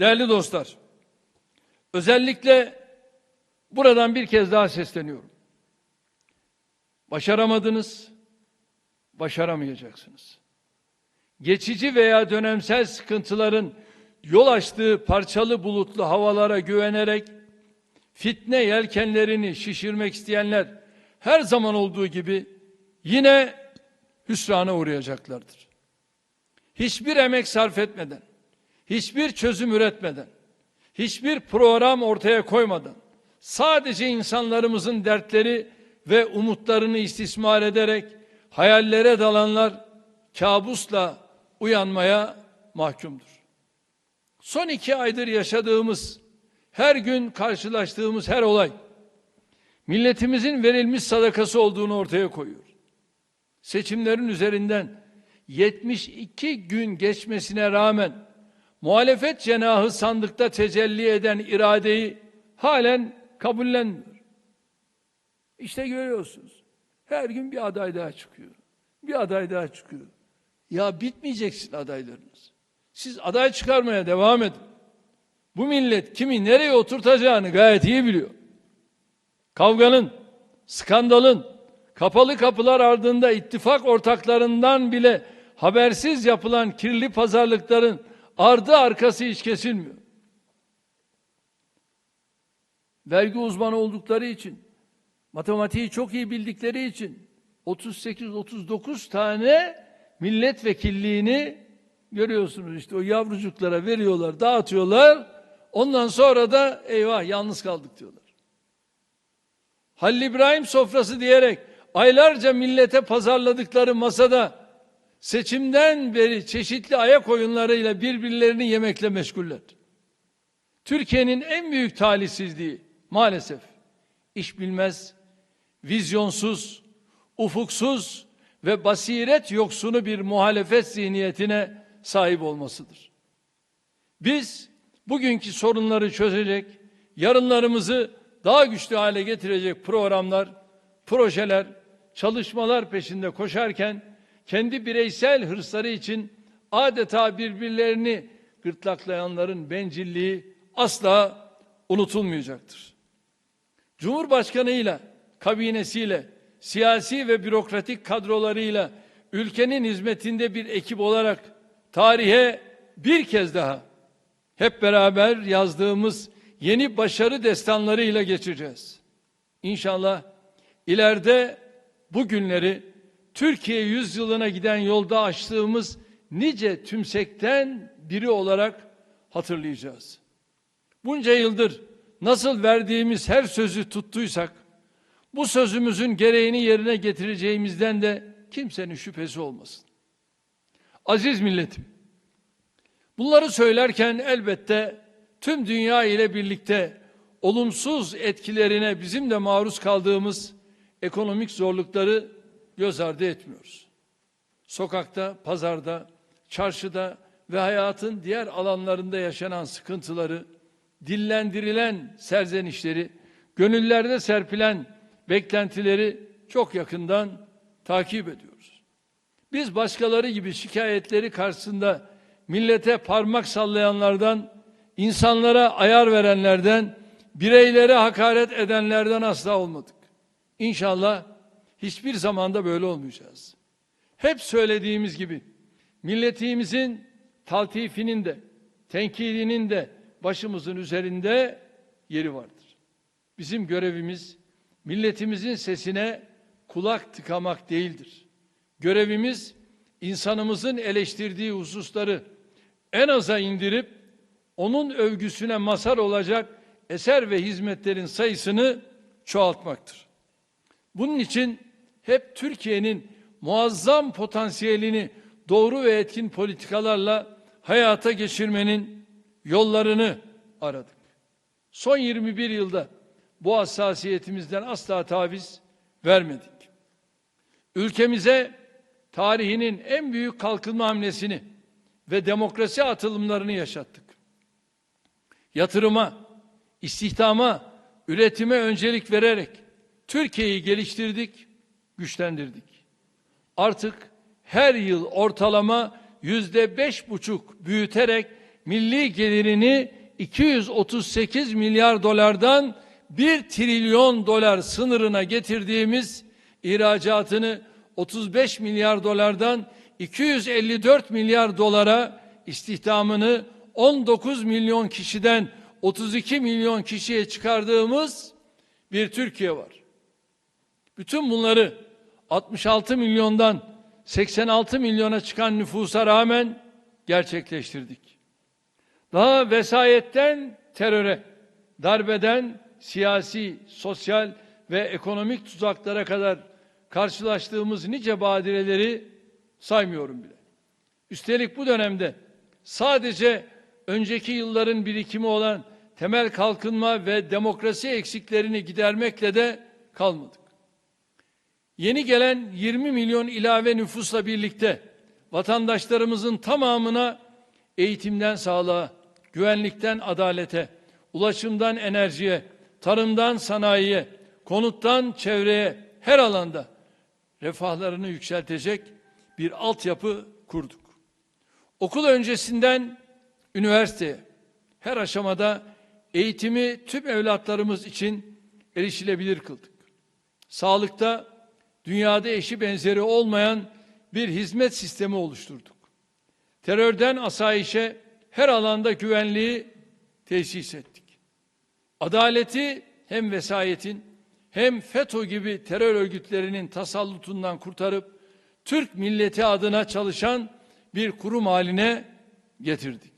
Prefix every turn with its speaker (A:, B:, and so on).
A: Değerli dostlar, özellikle buradan bir kez daha sesleniyorum. Başaramadınız, başaramayacaksınız. Geçici veya dönemsel sıkıntıların yol açtığı parçalı bulutlu havalara güvenerek fitne yelkenlerini şişirmek isteyenler her zaman olduğu gibi yine hüsrana uğrayacaklardır. Hiçbir emek sarf etmeden, hiçbir çözüm üretmeden, hiçbir program ortaya koymadan, sadece insanlarımızın dertleri ve umutlarını istismar ederek hayallere dalanlar kabusla uyanmaya mahkumdur. Son iki aydır yaşadığımız, her gün karşılaştığımız her olay, milletimizin verilmiş sadakası olduğunu ortaya koyuyor. Seçimlerin üzerinden 72 gün geçmesine rağmen muhalefet cenahı sandıkta tecelli eden iradeyi halen kabullenmiyor. İşte görüyorsunuz. Her gün bir aday daha çıkıyor. Bir aday daha çıkıyor. Ya bitmeyeceksin adaylarınız. Siz aday çıkarmaya devam edin. Bu millet kimi nereye oturtacağını gayet iyi biliyor. Kavganın, skandalın, kapalı kapılar ardında ittifak ortaklarından bile habersiz yapılan kirli pazarlıkların ardı arkası hiç kesilmiyor. Vergi uzmanı oldukları için, matematiği çok iyi bildikleri için 38-39 tane milletvekilliğini görüyorsunuz işte o yavrucuklara veriyorlar, dağıtıyorlar. Ondan sonra da eyvah yalnız kaldık diyorlar. Halil İbrahim sofrası diyerek aylarca millete pazarladıkları masada seçimden beri çeşitli ayak oyunlarıyla birbirlerini yemekle meşguller. Türkiye'nin en büyük talihsizliği maalesef iş bilmez, vizyonsuz, ufuksuz ve basiret yoksunu bir muhalefet zihniyetine sahip olmasıdır. Biz bugünkü sorunları çözecek, yarınlarımızı daha güçlü hale getirecek programlar, projeler, çalışmalar peşinde koşarken kendi bireysel hırsları için adeta birbirlerini gırtlaklayanların bencilliği asla unutulmayacaktır. Cumhurbaşkanıyla, kabinesiyle, siyasi ve bürokratik kadrolarıyla ülkenin hizmetinde bir ekip olarak tarihe bir kez daha hep beraber yazdığımız yeni başarı destanlarıyla geçeceğiz. İnşallah ileride bu günleri Türkiye yüzyılına giden yolda açtığımız nice tümsekten biri olarak hatırlayacağız. Bunca yıldır nasıl verdiğimiz her sözü tuttuysak bu sözümüzün gereğini yerine getireceğimizden de kimsenin şüphesi olmasın. Aziz milletim, bunları söylerken elbette tüm dünya ile birlikte olumsuz etkilerine bizim de maruz kaldığımız ekonomik zorlukları göz ardı etmiyoruz. Sokakta, pazarda, çarşıda ve hayatın diğer alanlarında yaşanan sıkıntıları, dillendirilen serzenişleri, gönüllerde serpilen beklentileri çok yakından takip ediyoruz. Biz başkaları gibi şikayetleri karşısında millete parmak sallayanlardan, insanlara ayar verenlerden, bireylere hakaret edenlerden asla olmadık. İnşallah hiçbir zamanda böyle olmayacağız. Hep söylediğimiz gibi milletimizin taltifinin de tenkidinin de başımızın üzerinde yeri vardır. Bizim görevimiz milletimizin sesine kulak tıkamak değildir. Görevimiz insanımızın eleştirdiği hususları en aza indirip onun övgüsüne mazhar olacak eser ve hizmetlerin sayısını çoğaltmaktır. Bunun için hep Türkiye'nin muazzam potansiyelini doğru ve etkin politikalarla hayata geçirmenin yollarını aradık. Son 21 yılda bu hassasiyetimizden asla taviz vermedik. Ülkemize tarihinin en büyük kalkınma hamlesini ve demokrasi atılımlarını yaşattık. Yatırıma, istihdama, üretime öncelik vererek Türkiye'yi geliştirdik, güçlendirdik. Artık her yıl ortalama yüzde beş buçuk büyüterek milli gelirini 238 milyar dolardan 1 trilyon dolar sınırına getirdiğimiz ihracatını 35 milyar dolardan 254 milyar dolara istihdamını 19 milyon kişiden 32 milyon kişiye çıkardığımız bir Türkiye var. Bütün bunları 66 milyondan 86 milyona çıkan nüfusa rağmen gerçekleştirdik. Daha vesayetten teröre, darbeden siyasi, sosyal ve ekonomik tuzaklara kadar karşılaştığımız nice badireleri saymıyorum bile. Üstelik bu dönemde sadece önceki yılların birikimi olan temel kalkınma ve demokrasi eksiklerini gidermekle de kalmadık. Yeni gelen 20 milyon ilave nüfusla birlikte vatandaşlarımızın tamamına eğitimden sağlığa, güvenlikten adalete, ulaşımdan enerjiye, tarımdan sanayiye, konuttan çevreye her alanda refahlarını yükseltecek bir altyapı kurduk. Okul öncesinden üniversiteye her aşamada eğitimi tüm evlatlarımız için erişilebilir kıldık. Sağlıkta dünyada eşi benzeri olmayan bir hizmet sistemi oluşturduk. Terörden asayişe her alanda güvenliği tesis ettik. Adaleti hem vesayetin hem FETÖ gibi terör örgütlerinin tasallutundan kurtarıp Türk milleti adına çalışan bir kurum haline getirdik.